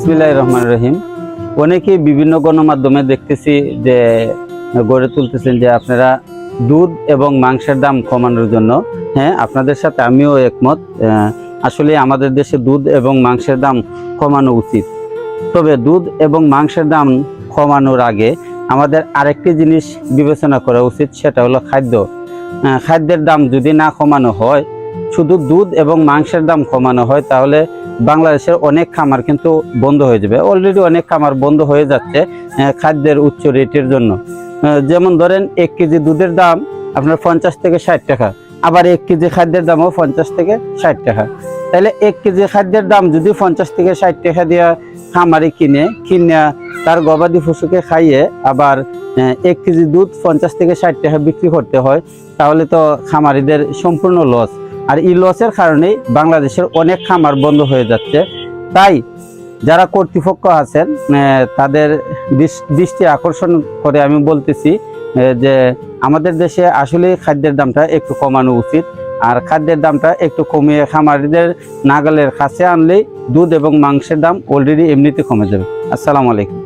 বিসমিল্লাহ রহমান রহিম। অনেকেই বিভিন্ন গণমাধ্যমে দেখতেছি যে, গড়ে তুলতেছেন যে আপনারা দুধ এবং মাংসের দাম কমানোর জন্য। হ্যাঁ আপনাদের সাথে আমিও একমত। আসলে আমাদের দেশে দুধ এবং মাংসের দাম কমানো উচিত। তবে দুধ এবং মাংসের দাম কমানোর আগে আমাদের আরেকটি জিনিস বিবেচনা করা উচিত, সেটা হলো খাদ্য। খাদ্যের দাম যদি না কমানো হয় শুধু দুধ এবং মাংসের দাম কমানো হয়, তাহলে বাংলাদেশের অনেক খামার কিন্তু বন্ধ হয়ে যাবে। অলরেডি অনেক খামার বন্ধ হয়ে যাচ্ছে খাদ্যের উচ্চ রেটের জন্য। যেমন ধরেন, এক কেজি দুধের দাম আপনার পঞ্চাশ থেকে ষাট টাকা, আবার এক কেজি খাদ্যের দামও পঞ্চাশ থেকে ষাট টাকা। তাহলে এক কেজি খাদ্যের দাম যদি পঞ্চাশ থেকে ষাট টাকা দিয়ে খামারে কিনে কিনে তার গবাদি পশুকে খাইয়ে আবার এক কেজি দুধ পঞ্চাশ থেকে ষাট টাকা বিক্রি করতে হয়, তাহলে তো খামারিদের সম্পূর্ণ লস আর এই লসের কারণেই বাংলাদেশের অনেক খামার বন্ধ হয়ে যাচ্ছে। তাই যারা কর্তৃপক্ষ আছেন তাদের দৃষ- দৃষ্টি আকর্ষণ করে আমি বলতেছি যে আমাদের দেশে আসলে খাদ্যের দামটা একটু কমানো উচিত। আর খাদ্যের দামটা একটু কমিয়ে খামারিদের নাগালের কাছে আনলেই দুধ এবং মাংসের দাম অলরেডি এমনিতে কমে যাবে। আসসালামু আলাইকুম।